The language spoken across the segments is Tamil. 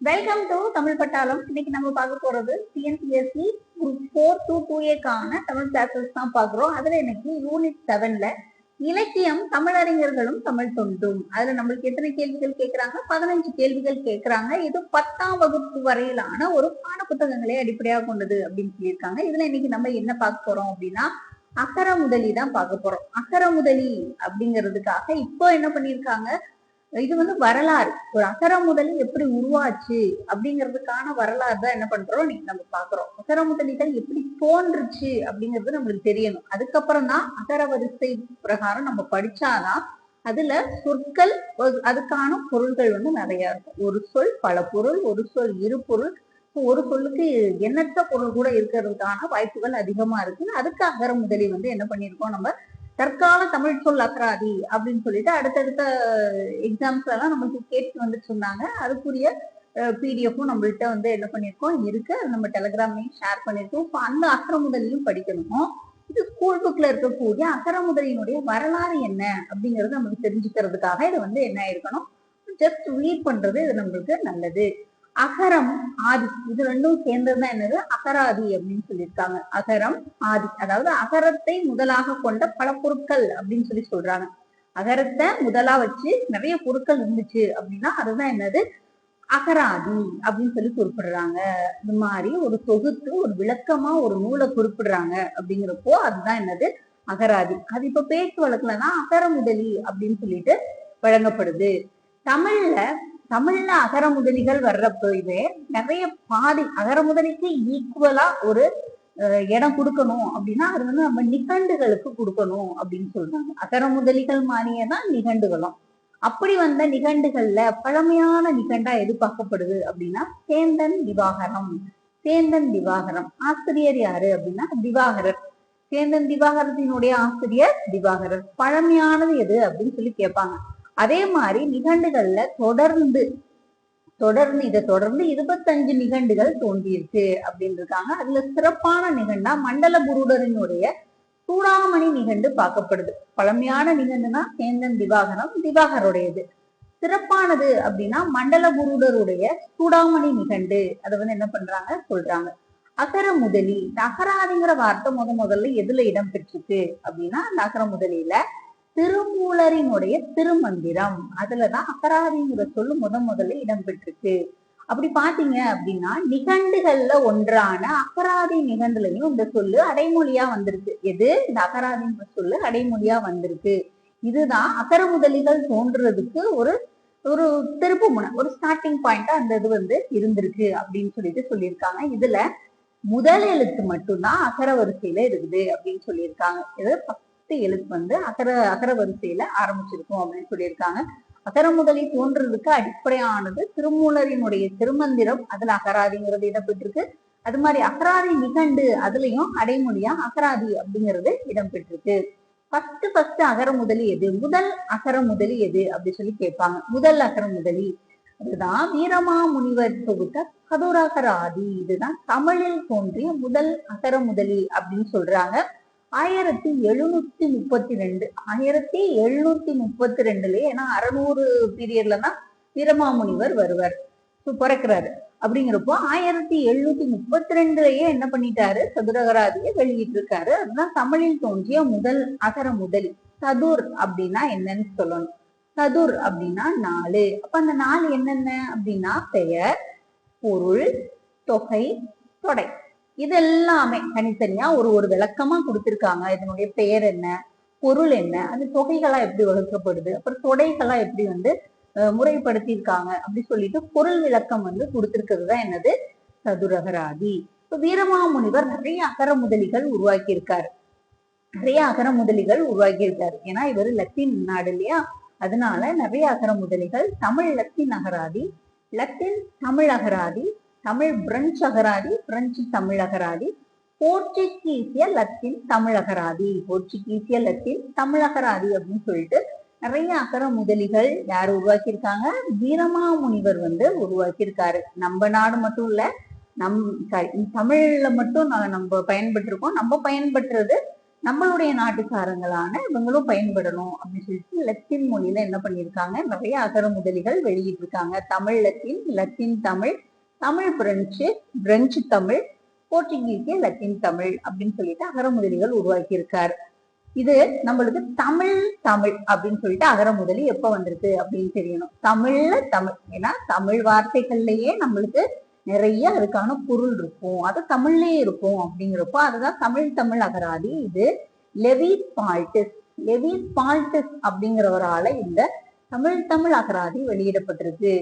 வெல்கம் டு தமிழ் பட்டாளம் இன்னைக்கு நம்ம பார்க்க போறது சிஎன்சிஎஸ்சி குரூப் ஃபோர் டூ டூ ஏக்கான தமிழ் கிளாஸஸ் தான் பார்க்குறோம். அதுல இன்னைக்கு யூனிட் செவன்ல இலக்கியம் தமிழறிஞர்களும் தமிழ் தொண்டும். அதுல நம்மளுக்கு எத்தனை கேள்விகள் கேட்கறாங்க பதினஞ்சு கேள்விகள் கேட்கறாங்க இது பத்தாம் வகுப்பு வரையிலான ஒரு பாட புத்தகங்களை அடிப்படையாக கொண்டது அப்படின்னு சொல்லியிருக்காங்க. இதுல இன்னைக்கு நம்ம என்ன பார்க்க போறோம் அப்படின்னா அகர முதலி தான் பார்க்க போறோம். அகர முதலி அப்படிங்கிறதுக்காக இப்போ என்ன பண்ணியிருக்காங்க? இது வந்து வரலாறு. ஒரு அகர முதலி எப்படி உருவாச்சு அப்படிங்கிறதுக்கான வரலாறு தான் என்ன பண்றோம் இன்னைக்கு நம்ம பாக்குறோம் அகரமுதலிகள் எப்படி தோன்றுச்சு அப்படிங்கிறது நம்மளுக்கு தெரியணும். அதுக்கப்புறம் தான் அகர வரிசை பிரகாரம் நம்ம படிச்சாதான் அதுல சொற்கள் அதுக்கான பொருள்கள் வந்து நிறைய இருக்கும். ஒரு சொல் பல பொருள் ஒரு சொல் இரு பொருள். ஒரு சொல்லுக்கு எண்ணற்ற பொருள் கூட இருக்கிறதுக்கான வாய்ப்புகள் அதிகமா இருக்கு. அதுக்கு அகர முதலி வந்து என்ன பண்ணியிருக்கோம் நம்ம தற்கால தமிழ் சொல் அகராதி அப்படின்னு சொல்லிட்டு அடுத்தடுத்த எக்ஸாம்ஸ் எல்லாம் நமக்கு கேட்டு வந்துட்டு இருந்தாங்க. அதுக்குரிய பிடிஎஃப்பும் நம்மள்கிட்ட வந்து என்ன பண்ணியிருக்கோம்? இருக்கு. அது நம்ம டெலகிராம்லையும் ஷேர் பண்ணியிருக்கோம். இப்போ அந்த அகர முதலையும் படிக்கணும். இது ஸ்கூல் புக்ல இருக்கக்கூடிய அகர முதலியினுடைய வரலாறு என்ன அப்படிங்கிறது நமக்கு தெரிஞ்சுக்கிறதுக்காக இது வந்து என்ன ஆயிருக்கணும்? ஜஸ்ட் ரீட் பண்றது இது நம்மளுக்கு நல்லது. அகரம் ஆதி. இது ரெண்டும் சேர்ந்தது தான் என்னது? அகராதி அப்படின்னு சொல்லியிருக்காங்க. அகரம் ஆதி. அதாவது அகரத்தை முதலாக கொண்ட பல பொருட்கள் அப்படின்னு சொல்லி சொல்றாங்க. அகரத்தை முதலா வச்சு நிறைய பொருட்கள் இருந்துச்சு அப்படின்னா அதுதான் என்னது? அகராதி அப்படின்னு சொல்லி குறிப்பிடுறாங்க. இந்த மாதிரி ஒரு தொகுத்து ஒரு விளக்கமா ஒரு நூலை குறிப்பிடுறாங்க அப்படிங்கிறப்போ அதுதான் என்னது? அகராதி. அது இப்ப பேச்சு வழக்குலதான் அகர முதலி அப்படின்னு சொல்லிட்டு வழங்கப்படுது. தமிழ்ல தமிழ்ல அகர முதலிகள் வர்றப்போ நிறைய பாதி அகர முதலிக்கு ஈக்குவலா ஒரு இடம் கொடுக்கணும் அப்படின்னா அது வந்து நம்ம நிகண்டுகளுக்கு கொடுக்கணும் அப்படின்னு சொல்றாங்க. அகர முதலிகள் மாதிரியே தான் நிகண்டுகளும். அப்படி வந்த நிகண்டுகள்ல பழமையான நிகண்டா எது பார்க்கப்படுது அப்படின்னா சேந்தன் திவாகரம். சேந்தன் திவாகரம். ஆசிரியர் யாரு அப்படின்னா திவாகரர். சேந்தன் திவாகரத்தினுடைய ஆசிரியர் திவாகரர். பழமையானது எது அப்படின்னு சொல்லி கேட்பாங்க. அதே மாதிரி நிகண்டுகள்ல தொடர்ந்து தொடர்ந்து இதை தொடர்ந்து இருபத்தஞ்சு நிகண்டுகள் தோன்றியிருக்கு அப்படின்னு இருக்காங்க. அதுல சிறப்பான நிகண்டா மண்டல புருடரினுடைய சூடாமணி நிகண்டு பார்க்கப்படுது. பழமையான நிகண்டுனா சேந்தன் திவாகரம் திவாகருடையது. சிறப்பானது அப்படின்னா மண்டல குருடருடைய சூடாமணி நிகண்டு. அதை வந்து என்ன பண்றாங்க? சொல்றாங்க. அகர முதலி இந்த வார்த்தை முத முதல்ல எதுல இடம் பெற்றிருக்கு அப்படின்னா அந்த அகர முதலியில திருமூலரினுடைய திருமந்திரம். அதுலதான் அகராதிங்கிற சொல்லு முத முதல்ல இடம்பெற்றிருக்கு. அப்படி பாத்தீங்க அப்படின்னா நிகண்டுகள்ல ஒன்றான அகராதி நிகண்டுலையும் இந்த சொல்லு அடைமொழியா வந்திருக்கு. எது? இந்த அகராதிங்கிற சொல்லு அடைமொழியா வந்திருக்கு. இதுதான் அகர முதலிகள் தோன்றுறதுக்கு ஒரு ஒரு திருப்பு முனை ஒரு ஸ்டார்டிங் பாயிண்டா அந்த இது வந்து இருந்திருக்கு அப்படின்னு சொல்லிட்டு சொல்லியிருக்காங்க. இதுல முதல் எழுத்து மட்டும்தான் அகர வரிசையில இருக்குது அப்படின்னு சொல்லியிருக்காங்க. இது பத்து எழுத்து வந்து அகர அகர வரிசையில ஆரம்பிச்சிருக்கும் அப்படின்னு சொல்லியிருக்காங்க. அகர முதலி தோன்றதுக்கு அடிப்படையானது திருமூலரினுடைய திருமந்திரம் அதுல அகராதிங்கிறது இடம்பெற்றிருக்கு. அது மாதிரி அகராதி நிகண்டு அதுலயும் அடைமொழியா அகராதி அப்படிங்கிறது இடம்பெற்றிருக்கு. ஃபர்ஸ்ட் ஃபர்ஸ்ட் அகர முதலி எது? முதல் அகர முதலி எது? அப்படி சொல்லி கேட்பாங்க. முதல் அகர முதலி. அதுதான் வீரமா முனிவர் தொகுத்த கதோராகராதி இதுதான் தமிழில் தோன்றிய முதல் அகர முதலி அப்படின்னு சொல்றாங்க. ஆயிரத்தி எழுநூத்தி முப்பத்தி ரெண்டு ஆயிரத்தி எழுநூத்தி முப்பத்தி ரெண்டுல ஏன்னா அறநூறு பீரியட்ல தான் வீரமாமுனிவர் வருவார். பிறக்கிறாரு. அப்படிங்கிறப்போ ஆயிரத்தி எழுநூத்தி முப்பத்தி ரெண்டுலயே என்ன பண்ணிட்டாரு? சதுரகராதியை வெளியிட்டு இருக்காரு அதுதான் தமிழில் தோன்றிய முதல் அகர முதலி. சதுர் அப்படின்னா என்னன்னு சொல்லணும். சதுர் அப்படின்னா நாலு. அப்ப அந்த நாலு என்னென்ன? அப்படின்னா பெயர் பொருள் தொகை தொடை. இது எல்லாமே தனித்தனியா ஒரு ஒரு விளக்கமா கொடுத்திருக்காங்க. இதனுடைய பெயர் என்ன? பொருள் என்ன? அது தொகைகளா எப்படி வகுக்கப்படுது அப்புறம் தொடைகளா எப்படி வந்து அஹ், முறைப்படுத்தியிருக்காங்க? அப்படி சொல்லிட்டு பொருள் விளக்கம் வந்து கொடுத்திருக்கிறது தான் என்னது? சதுரகராதி. இப்போ வீரமாமுனிவர் நிறைய அகர முதலிகள் உருவாக்கி இருக்காரு நிறைய அகர முதலிகள் உருவாக்கி இருக்காரு ஏன்னா இவர் லத்தீன் நாடு இல்லையா? அதனால நிறைய அகர முதலிகள் தமிழ் லத்தீன் அகராதி லத்தீன் தமிழ் அகராதி தமிழ் பிரெஞ்சு அகராதி பிரெஞ்சு தமிழ் அகராதி போர்ச்சுகீசிய லத்தீன் தமிழ் அகராதி. போர்ச்சுகீசிய லத்தீன் தமிழ் அகராதி அப்படின்னு சொல்லிட்டு நிறைய அகர முதலிகள் யார் உருவாக்கியிருக்காங்க? வீரமா முனிவர் வந்து உருவாக்கியிருக்காரு. நம்ம நாடு மட்டும் இல்ல நம் சாரி தமிழ்ல மட்டும் நா- நம்ம பயன்பட்டிருக்கோம் நம்ம பயன்படுறது நம்மளுடைய நாட்டுக்காரங்களான இவங்களும் பயன்படணும் அப்படின்னு சொல்லிட்டு லத்தீன் மொழியில என்ன பண்ணியிருக்காங்க? நிறைய அகர முதலிகள் வெளியிட்டிருக்காங்க. Tamil Latin Latin Tamil Tamil French French Tamil போர்ச்சுகீசிய Latin Tamil அப்படின்னு சொல்லிட்டு அகர முதலிகள் உருவாக்கி இருக்கார் இது நம்மளுக்கு தமிழ் தமிழ் அப்படின்னு சொல்லிட்டு அகர முதலி எப்ப வந்திருக்கு அப்படின்னு தெரியணும். தமிழ்ல தமிழ். ஏன்னா தமிழ் வார்த்தைகள்லயே நம்மளுக்கு நிறைய அதுக்கான பொருள் இருக்கும். அது தமிழ்லயே இருக்கும் அப்படிங்கிறப்போ அதுதான் தமிழ் தமிழ் அகராதி. இது லெவிஸ் பால்டிஸ் லெவிஸ் பால்டிஸ் அப்படிங்கிறவரால இந்த தமிழ் தமிழ் அகராதி வெளியிடப்பட்டிருக்கு.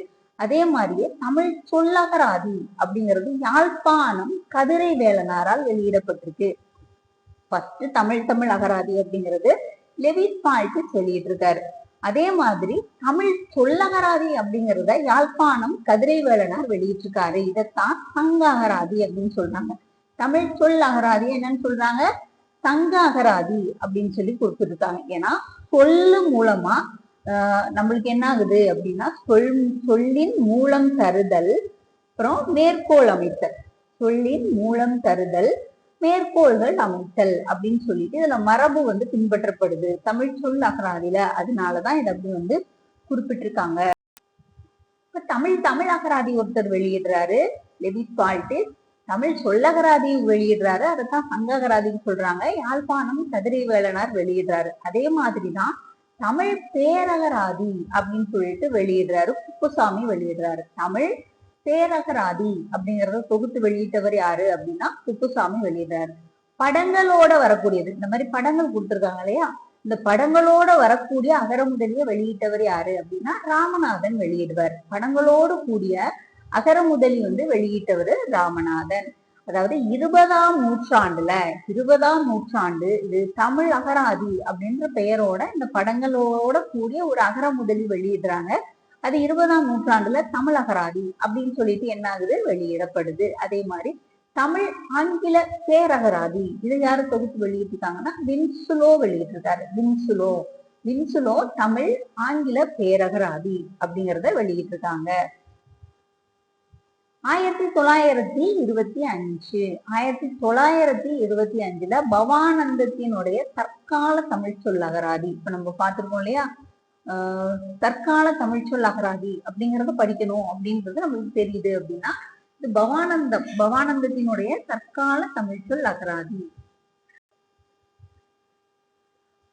அதே மாதிரியே தமிழ் சொல்லகராதி அப்படிங்கிறது யாழ்ப்பாணம் கதிரை வேலனாரால் வெளியிடப்பட்டிருக்கு. ஃபர்ஸ்ட் தமிழ் தமிழ் அகராதி அப்படிங்கிறது லெவிஸ் சொல்லிட்டு இருக்காரு அதே மாதிரி தமிழ் சொல்லகராதி அப்படிங்கிறத யாழ்ப்பாணம் கதிரை வேலனார் வெளியிட்டிருக்காரு. இதைத்தான் சங்க அகராதி அப்படின்னு சொல்றாங்க. தமிழ் சொல் அகராதி என்னன்னு சொல்றாங்க? சங்க அகராதி அப்படின்னு சொல்லி கொடுத்துருக்காங்க. ஏன்னா சொல்லு மூலமா நம்மளுக்கு என்ன ஆகுது அப்படின்னா சொல் சொல்லின் மூலம் தருதல் அப்புறம் மேற்கோள் அமைத்தல். சொல்லின் மூலம் தருதல் மேற்கோள்கள் அமைத்தல் அப்படின்னு சொல்லிட்டு இதுல மரபு வந்து பின்பற்றப்படுது. தமிழ் சொல் அகராதியில அதனாலதான் இதை அப்படி வந்து குறிப்பிட்டிருக்காங்க. இப்ப தமிழ் தமிழ் அகராதி ஒருத்தர் வெளியிடுறாரு லெவி பால்ட்டு தமிழ் சொல்லகராதி வெளியிடுறாரு அதைத்தான் சங்ககராதின்னு சொல்றாங்க. யாழ்ப்பாணம் சதுரை வேலனார் வெளியிடுறாரு. அதே மாதிரிதான் தமிழ் பேரகராதி அப்படின்னு சொல்லிட்டு வெளியிடுறாரு. குப்புசாமி வெளியிடுறாரு. தமிழ் பேரகராதி அப்படிங்கறத தொகுத்து வெளியிட்டவர் யாரு அப்படின்னா குப்புசாமி வெளியிடுறாரு. படங்களோட வரக்கூடியது. இந்த மாதிரி படங்கள் கொடுத்துருக்காங்க இல்லையா? இந்த படங்களோட வரக்கூடிய அகரமுதலிய வெளியிட்டவர் யாரு அப்படின்னா ராமநாதன் வெளியிடுவார். படங்களோடு கூடிய அகரமுதலி வந்து வெளியிட்டவர் ராமநாதன். அதாவது இருபதாம் நூற்றாண்டுல இருபதாம் நூற்றாண்டு இது தமிழ் அகராதி அப்படின்ற பெயரோட இந்த படங்களோட கூடிய ஒரு அகர முதலி வெளியிடுறாங்க. அது இருபதாம் நூற்றாண்டுல தமிழ் அகராதி அப்படின்னு சொல்லிட்டு என்ன ஆகுது? வெளியிடப்படுது. அதே மாதிரி தமிழ் ஆங்கில பேரகராதி இது யாரு தொகுத்து வெளியிட்டிருக்காங்கன்னா வின்சுலோ வெளியிட்டிருக்காரு. வின்சுலோ வின்சுலோ தமிழ் ஆங்கில பேரகராதி அப்படிங்கறத வெளியிட்டிருக்காங்க. ஆயிரத்தி தொள்ளாயிரத்தி இருபத்தி அஞ்சு. ஆயிரத்தி தொள்ளாயிரத்தி இருபத்தி அஞ்சுல பவானந்தத்தினுடைய தற்கால தமிழ் சொல் அகராதி. இப்ப நம்ம பார்த்திருக்கோம் இல்லையா? தற்கால தமிழ் சொல் அகராதி அப்படிங்கறத படிக்கணும் அப்படின்றது நம்மளுக்கு தெரியுது அப்படின்னா இது பவானந்தம் பவானந்தத்தினுடைய தற்கால தமிழ் சொல் அகராதி.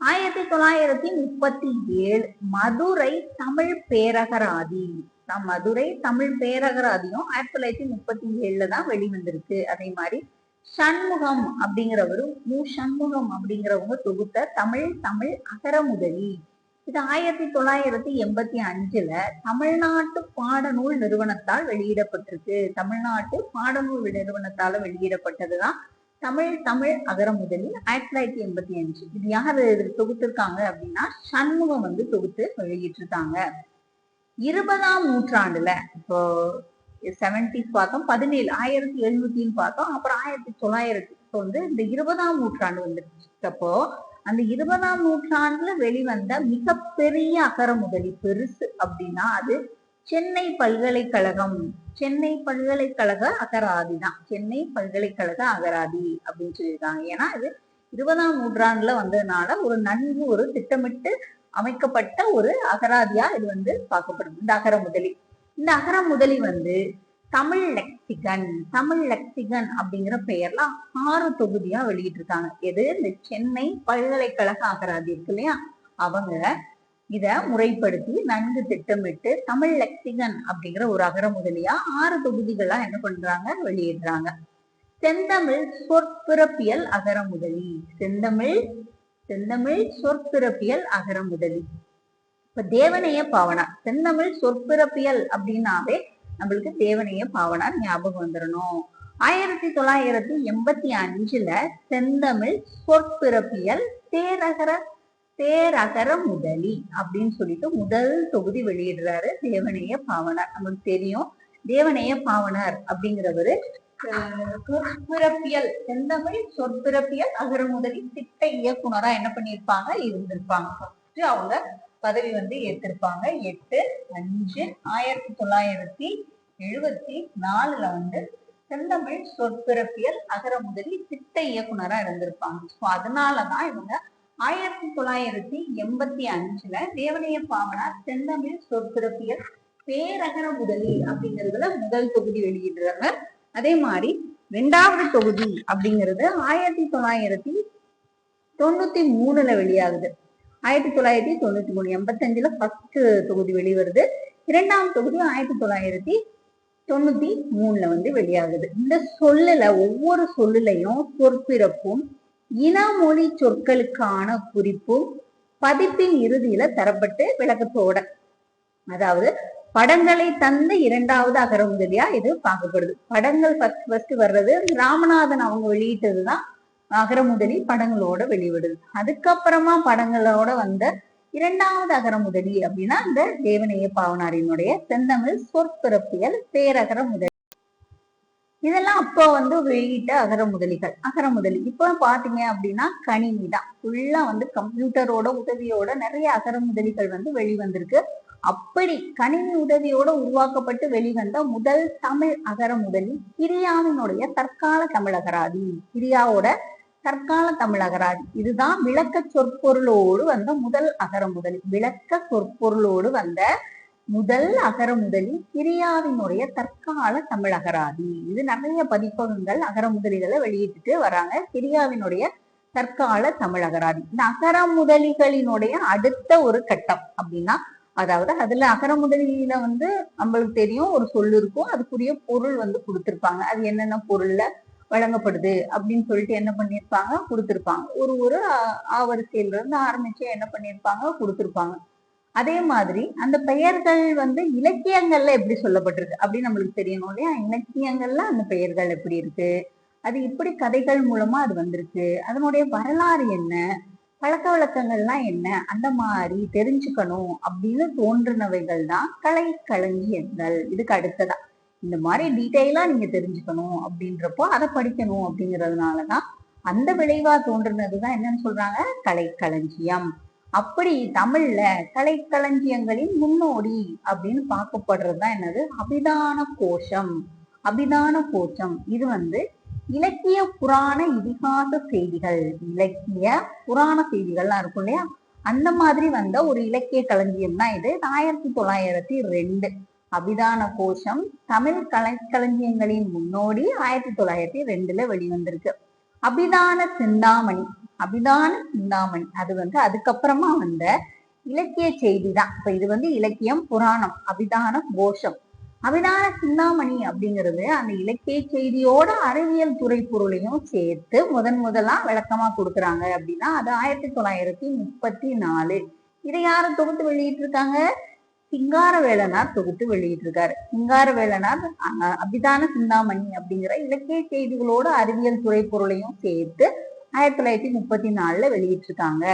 ஆயிரத்தி தொள்ளாயிரத்தி முப்பத்தி ஏழு மதுரை தமிழ் பேரகராதி மதுரை தமிழ் பேரகராதியும் ஆயிரத்தி தொள்ளாயிரத்தி முப்பத்தி ஏழுல தான் வெளிவந்திருக்கு. அதே மாதிரி சண்முகம் அப்படிங்கிறவரும் மு. சண்முகம் அப்படிங்கிறவங்க தொகுத்த தமிழ் தமிழ் அகரமுதலி இது ஆயிரத்தி தொள்ளாயிரத்தி எண்பத்தி அஞ்சுல தமிழ்நாட்டு பாடநூல் நிறுவனத்தால் வெளியிடப்பட்டிருக்கு. தமிழ்நாட்டு பாடநூல் நிறுவனத்தால வெளியிடப்பட்டதுதான் தமிழ் தமிழ் அகரமுதலி ஆயிரத்தி தொள்ளாயிரத்தி எண்பத்தி அஞ்சு. இது யார் தொகுத்திருக்காங்க அப்படின்னா சண்முகம் வந்து தொகுத்து வெளியிட்டிருக்காங்க. இருபதாம் நூற்றாண்டுல இப்போ செவன்டிஸ் பார்த்தோம் பதினேழு ஆயிரத்தி எழுநூத்தின்னு பார்த்தோம் அப்புறம் ஆயிரத்தி தொள்ளாயிரத்தி இப்போ வந்து இந்த இருபதாம் நூற்றாண்டு வந்துருச்சப்போ அந்த இருபதாம் நூற்றாண்டுல வெளிவந்த மிகப்பெரிய அகர முதலி பெருசு அப்படின்னா அது சென்னை பல்கலைக்கழகம். சென்னை பல்கலைக்கழக அகராதி தான். சென்னை பல்கலைக்கழக அகராதி அப்படின்னு சொல்லியிருக்காங்க. ஏன்னா இது இருபதாம் நூற்றாண்டுல வந்ததுனால ஒரு நன்கு ஒரு திட்டமிட்டு அமைக்கப்பட்ட ஒரு அகராதியா இது வந்து பார்க்கப்படுது இந்த அகர முதலி. இந்த அகர முதலி வந்து தமிழ் லெக்சிகன் தமிழ் லெக்சிகன் அப்படிங்கிற பெயர்ல ஆறு தொகுதியா வெளியிட்டு இருக்காங்க எது? இந்த சென்னை பல்கலைக்கழக அகராதி இருக்கு இல்லையா? அவங்க இத முறைப்படுத்தி நன்கு திட்டமிட்டு தமிழ் லெக்சிகன் அப்படிங்கிற ஒரு அகர முதலியா ஆறு தொகுதிகளா என்ன பண்றாங்க? வெளியிடுறாங்க. செந்தமிழ் சொற்பிறப்பியல் அகர முதலி. செந்தமிழ் செந்தமிழ் சொற்பிறப்பியல் அகரமுதலி இப்ப தேவனைய பாவனார். செந்தமிழ் சொற்பிறப்பியல் அப்படின்னாவே நம்மளுக்கு தேவனைய பாவனார் ஞாபகம் வந்துடணும் ஆயிரத்தி தொள்ளாயிரத்தி எண்பத்தி அஞ்சுல செந்தமிழ் சொற்பிறப்பியல் தேரகர தேரகர முதலி அப்படின்னு சொல்லிட்டு முதல் தொகுதி வெளியிடுறாரு தேவனைய பாவனார். நமக்கு தெரியும். தேவனைய பாவனார் அப்படிங்கிறவரு சொற்பிறப்பியல். செந்தமிழ் சொற்பிறப்பியல். அகரமுதலி திட்ட இயக்குனரா என்ன பண்ணிருப்பாங்க இருந்திருப்பாங்க. ஃபர்ஸ்ட் அவங்க பதவி வந்து ஏத்திருப்பாங்க. எட்டு அஞ்சு ஆயிரத்தி தொள்ளாயிரத்தி எழுபத்தி நாலுல வந்து செந்தமிழ் சொற்பிறப்பியல். அகர முதலி திட்ட இயக்குனரா இருந்திருப்பாங்க. ஸோ அதனாலதான் இவங்க ஆயிரத்தி தொள்ளாயிரத்தி எண்பத்தி அஞ்சுல தேவனைய பாவனார் செந்தமிழ் சொற்பிறப்பியல் பேரகர முதலி அப்படிங்கிறதுல முதல் தொகுதி வெளியிடுறாங்க. அதே மாதிரி ரெண்டாவது தொகுதி அப்படிங்கிறது ஆயிரத்தி தொள்ளாயிரத்தி தொண்ணூத்தி மூணுல வெளியாகுது. ஆயிரத்தி தொள்ளாயிரத்தி தொண்ணூத்தி மூணு எண்பத்தஞ்சுல ஃபர்ஸ்ட் தொகுதி வெளிவருது. இரண்டாம் தொகுதி ஆயிரத்தி தொள்ளாயிரத்தி தொண்ணூத்தி மூணுல வந்து வெளியாகுது. இந்த சொல்லுல ஒவ்வொரு சொல்லுலையும் சொற்பிறப்பும் இனமொழி சொற்களுக்கான குறிப்பும் பதிப்பின் இறுதியில தரப்பட்டு விளக்கத்தோட அதாவது படங்களை தந்த இரண்டாவது அகரமுதலியா இது பார்க்கப்படுது. படங்கள் ஃபர்ஸ்ட் ஃபர்ஸ்ட் வர்றது ராமநாதன் அவங்க வெளியிட்டதுதான் அகரமுதலி படங்களோட வெளிவிடுது. அதுக்கப்புறமா படங்களோட வந்த இரண்டாவது அகரமுதலி அப்படின்னா இந்த தேவனைய பாவனாரினுடைய செந்தமிழ் சொற்பிறப்பியல் பேரகர முதலி. இதெல்லாம் அப்போ வந்து வெளியிட்ட அகரமுதலிகள் அகரமுதலி இப்போ பாத்தீங்க அப்படின்னா கணினி தான். ஃபுல்லா வந்து கம்ப்யூட்டரோட உதவியோட நிறைய அகரமுதலிகள் வந்து வெளிவந்திருக்கு. அப்படி கணினி உதவியோட உருவாக்கப்பட்டு வெளிவந்த முதல் தமிழ் அகர முதலி கிரியாவினுடைய தற்கால தமிழகராதி கிரியாவோட தற்கால தமிழகராதி இதுதான் விளக்க சொற்பொருளோடு வந்த முதல் அகர முதலி விளக்க சொற்பொருளோடு வந்த முதல் அகரமுதலி கிரியாவினுடைய தற்கால தமிழகராதி இது நிறைய பதிப்பகங்கள் அகர முதலிகளை வெளியிட்டுட்டு வராங்க. கிரியாவினுடைய தற்கால தமிழகராதி இந்த அகர முதலிகளினுடைய அடுத்த ஒரு கட்டம் அப்படின்னா அதாவது அதுல அகரமுதலியில வந்து நம்மளுக்கு தெரியும் ஒரு சொல் இருக்கும். அதுக்குரிய பொருள் வந்து கொடுத்திருப்பாங்க. அது என்னென்ன பொருள்ல வழங்கப்படுது அப்படின்னு சொல்லிட்டு என்ன பண்ணிருப்பாங்க கொடுத்திருப்பாங்க. ஒரு ஒரு ஆவரிசையில இருந்து ஆரம்பிச்சு என்ன பண்ணிருப்பாங்க கொடுத்திருப்பாங்க. அதே மாதிரி அந்த பெயர்கள் வந்து இலக்கியங்கள்ல எப்படி சொல்லப்பட்டிருக்கு அப்படின்னு நம்மளுக்கு தெரியணும் இல்லையா? இலக்கியங்கள்ல அந்த பெயர்கள் எப்படி இருக்கு? அது இப்படி கதைகள் மூலமா அது வந்திருக்கு. அதனுடைய வரலாறு என்ன? பழக்க வழக்கங்கள்லாம் என்ன? அந்த மாதிரி தெரிஞ்சுக்கணும் அப்படின்னு தோன்றினவைகள் தான் கலை களஞ்சியங்கள். இதுக்கு அடுத்ததா. இந்த மாதிரி டீட்டெயிலா நீங்க தெரிஞ்சுக்கணும் அப்படின்றப்போ அதை படிக்கணும் அப்படிங்கிறதுனாலதான் அந்த விளைவா தோன்றினதுதான் என்னன்னு சொல்றாங்க? கலைக்களஞ்சியம் அப்படி தமிழ்ல கலைக்களஞ்சியங்களின் முன்னோடி அப்படின்னு பார்க்கப்படுறதுதான் என்னது? அபிதான கோஷம். அபிதான கோஷம். இது வந்து இலக்கிய புராண இதிகாச செய்திகள். இலக்கிய புராண செய்திகள்லாம் இருக்கும் இல்லையா? அந்த மாதிரி வந்த ஒரு இலக்கிய களஞ்சியம் தான் இது. ஆயிரத்தி தொள்ளாயிரத்தி ரெண்டு. அபிதான கோஷம் தமிழ் கலை களஞ்சியங்களின் முன்னோடி ஆயிரத்தி தொள்ளாயிரத்தி ரெண்டுல வெளிவந்திருக்கு. அபிதான சிந்தாமணி. அபிதான சிந்தாமணி. அது வந்து அதுக்கப்புறமா வந்த இலக்கிய செய்தி தான். இப்ப இது வந்து இலக்கியம் புராணம் அபிதான கோஷம். அபிதான சிந்தாமணி அப்படிங்கிறது அந்த இலக்கிய செய்தியோட அறிவியல் துறை பொருளையும் சேர்த்து முதன் முதலா விளக்கமா கொடுக்குறாங்க அப்படின்னா அது ஆயிரத்தி தொள்ளாயிரத்தி முப்பத்தி நாலு. இதை யாரும் தொகுத்து வெளியிட்டு இருக்காங்க சிங்காரவேலனார் தொகுத்து வெளியிட்டிருக்காரு. சிங்காரவேலனார் அஹ், அபிதான சிந்தாமணி அப்படிங்கிற இலக்கிய செய்திகளோட அறிவியல் துறை பொருளையும் சேர்த்து ஆயிரத்தி தொள்ளாயிரத்தி முப்பத்தி நாலுல வெளியிட்டிருக்காங்க.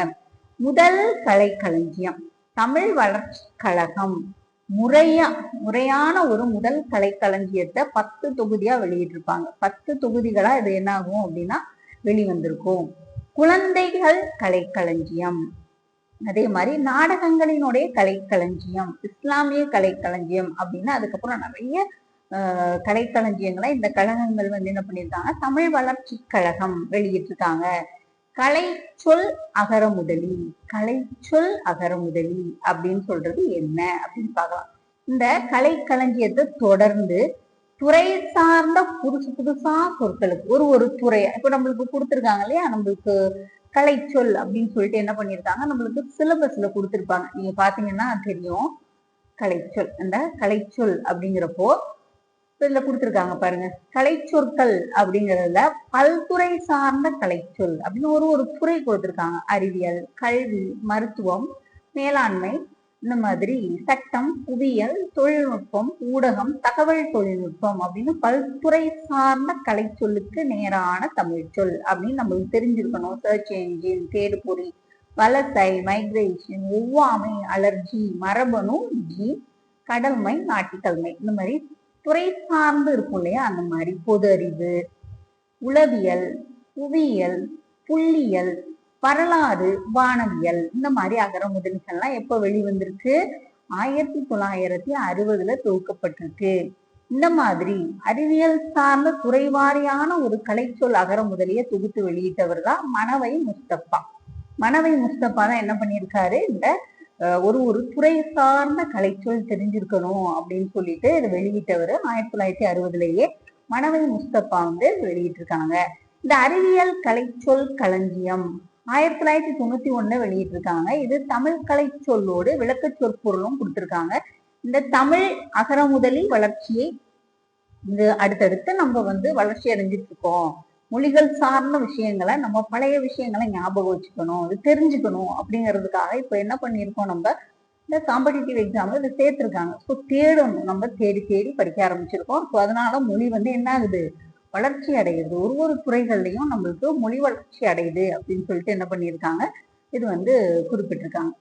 முதல் கலை களஞ்சியம் தமிழ் வளர்ச்சி கழகம். முறையா முறையான ஒரு முதல் கலைக்களஞ்சியத்தை பத்து தொகுதியா வெளியிட்டிருப்பாங்க. பத்து தொகுதிகளா இது என்ன ஆகும் அப்படின்னா வெளிவந்திருக்கும். குழந்தைகள் கலைக்களஞ்சியம். அதே மாதிரி நாடகங்களினுடைய கலைக்களஞ்சியம் இஸ்லாமிய கலைக்களஞ்சியம் அப்படின்னா அதுக்கப்புறம் நிறைய ஆஹ், கலைக்களஞ்சியங்களை இந்த கழகங்கள் வந்து என்ன பண்ணியிருக்காங்க? தமிழ் வளர்ச்சி கழகம் வெளியிட்டிருக்காங்க. கலைச்சொல் அகரமுதலி கலைச்சொல் அகரமுதலி அப்படின்னு சொல்றது என்ன அப்படின்னு பார்க்கலாம். இந்த கலைக்களஞ்சியத்தை தொடர்ந்து துறை சார்ந்த புதுசு புதுசா சொற்களுக்கு ஒரு ஒரு துறை இப்போ நம்மளுக்கு கொடுத்துருக்காங்க இல்லையா? நம்மளுக்கு கலைச்சொல் அப்படின்னு சொல்லிட்டு என்ன பண்ணியிருக்காங்க? நம்மளுக்கு சிலபஸ்ல கொடுத்துருப்பாங்க. நீங்க பாத்தீங்கன்னா தெரியும் கலைச்சொல். அந்த கலைச்சொல் அப்படிங்கிறப்போ இதுல கொடுத்துருக்காங்க பாருங்க. கலைச்சொற்கள் அப்படிங்கறதுல பல்துறை சார்ந்த கலைச்சொல் அப்படின்னு ஒரு ஒரு துறை கொடுத்துருக்காங்க. அறிவியல் கல்வி மருத்துவம் மேலாண்மை இந்த மாதிரி சட்டம் புவியியல் தொழில்நுட்பம் ஊடகம் தகவல் தொழில்நுட்பம் அப்படின்னு பல்துறை சார்ந்த கலைச்சொல்லுக்கு நேரான தமிழ் சொல் அப்படின்னு நம்மளுக்கு தெரிஞ்சிருக்கணும். சர்ச் என்ஜின் தேடுபொறி வலசை மைக்ரேஷன் ஒவ்வாமை அலர்ஜி மரபணு ஜி கடல்மை நாட்டிக்கல்மை இந்த மாதிரி துறை சார்ந்து இருக்கும் இல்லையா? அந்த மாதிரி பொது அறிவு உளவியல் புவியியல் புள்ளியல் வரலாறு வானவியல் இந்த மாதிரி அகர முதலிகள்லாம் எப்ப வெளிவந்திருக்கு? ஆயிரத்தி தொள்ளாயிரத்தி அறுபதுல தொகுக்கப்பட்டிருக்கு. இந்த மாதிரி அறிவியல் சார்ந்த துறைவாரியான ஒரு கலைச்சொல் அகர முதலிய தொகுத்து வெளியிட்டவர் தான் மணவை முஸ்தப்பா மணவை முஸ்தப்பா தான் என்ன பண்ணியிருக்காரு? இந்த ஒரு ஒரு துறை சார்ந்த கலைச்சொல் தெரிஞ்சிருக்கணும் அப்படின்னு சொல்லிட்டு இதை வெளியிட்டவர் ஆயிரத்தி தொள்ளாயிரத்தி அறுபதுலேயே மனவை முஸ்தபா வந்து வெளியிட்டிருக்காங்க. இந்த அறிவியல் கலைச்சொல் களஞ்சியம் ஆயிரத்தி தொள்ளாயிரத்தி தொண்ணூத்தி ஒண்ணு வெளியிட்டிருக்காங்க. இது தமிழ் கலைச்சொல்லோடு விளக்க சொற்பொருளும் கொடுத்திருக்காங்க. இந்த தமிழ் அகரமுதலி வளர்ச்சியை இது அடுத்தடுத்து நம்ம வந்து வளர்ச்சி அடைஞ்சிட்டு இருக்கோம். மொழிகள் சார்ந்த விஷயங்களை நம்ம பழைய விஷயங்களை ஞாபகம் வச்சுக்கணும் இது தெரிஞ்சுக்கணும் அப்படிங்கிறதுக்காக இப்போ என்ன பண்ணியிருக்கோம் நம்ம? இந்த காம்படிட்டிவ் எக்ஸாம்ல இதை சேர்த்துருக்காங்க. ஸோ தேடணும். நம்ம தேடி தேடி படிக்க ஆரம்பிச்சிருக்கோம். ஸோ அதனால மொழி வந்து என்ன ஆகுது? வளர்ச்சி அடையுது. ஒரு ஒரு துறைகள்லையும் நம்மளுக்கு மொழி வளர்ச்சி அடையுது அப்படின்னு சொல்லிட்டு என்ன பண்ணியிருக்காங்க? இது வந்து குறிப்பிட்டிருக்காங்க.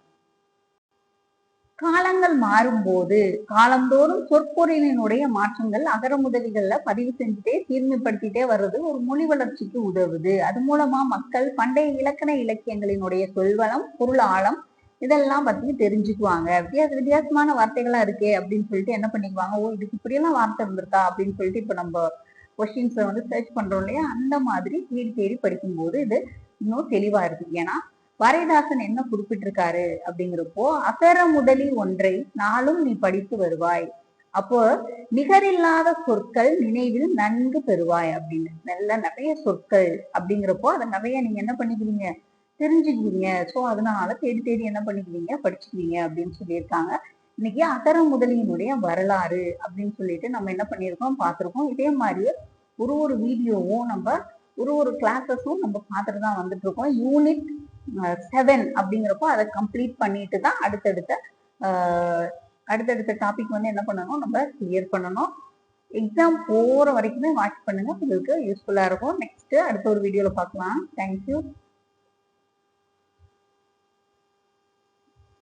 காலங்கள் மாறும்போது காலந்தோறும் சொற்பொருளினுடைய மாற்றங்கள் அகரமுதலிகள்ல பதிவு செஞ்சுட்டே தீர்மைப்படுத்திட்டே வர்றது ஒரு மொழி வளர்ச்சிக்கு உதவுது. அது மூலமா மக்கள் பண்டைய இலக்கண இலக்கியங்களினுடைய சொல்வளம் பொருள் ஆழம் இதெல்லாம் பத்தி தெரிஞ்சுக்குவாங்க. வித்தியாச வித்தியாசமான வார்த்தைகளா இருக்கே அப்படின்னு சொல்லிட்டு என்ன பண்ணிக்குவாங்க? ஓ இதுக்கு இப்படியெல்லாம் வார்த்தை இருந்திருக்கா? அப்படின்னு சொல்லிட்டு இப்ப நம்ம கொஸ்டின்ஸை வந்து சர்ச் பண்றோம் இல்லையா? அந்த மாதிரி தேடி தேடி படிக்கும்போது இது இன்னும் தெளிவா இருக்கு. ஏன்னா பாரதிதாசன் என்ன குறிப்பிட்டிருக்காரு அப்படிங்கிறப்போ அகர முதலி ஒன்றை நாளும் நீ படித்து வருவாய். அப்போ நிகரில்லாத சொற்கள் நினைவில் நன்கு பெறுவாய் அப்படின்னு. நல்ல நிறைய சொற்கள் அப்படிங்கிறப்போ அதை நிறைய நீங்க என்ன பண்ணிக்குவீங்க? தெரிஞ்சுக்குவீங்க. ஸோ அதனால தேடி தேடி என்ன பண்ணிக்குவீங்க? படிச்சுக்குவீங்க அப்படின்னு சொல்லியிருக்காங்க. இன்னைக்கு அகர முதலியினுடைய வரலாறு அப்படின்னு சொல்லிட்டு நம்ம என்ன பண்ணியிருக்கோம்? பார்த்துருக்கோம். இதே மாதிரியே ஒரு ஒரு வீடியோவும் நம்ம ஒரு ஒரு கிளாஸஸும் நம்ம பார்த்துட்டு தான் வந்துட்டு இருக்கோம் யூனிட் செவன் அப்படிங்கிறப்போ அதை கம்ப்ளீட் பண்ணிட்டு தான் அடுத்தடுத்த அடுத்தடுத்த டாபிக் வந்து என்ன பண்ணணும்? நம்ம கிளியர் பண்ணணும். எக்ஸாம் போகிற வரைக்குமே வாட்ச் பண்ணுங்க. உங்களுக்கு யூஸ்ஃபுல்லாக இருக்கும். நெக்ஸ்ட் அடுத்த ஒரு வீடியோவில் பார்க்கலாம். தேங்க்யூ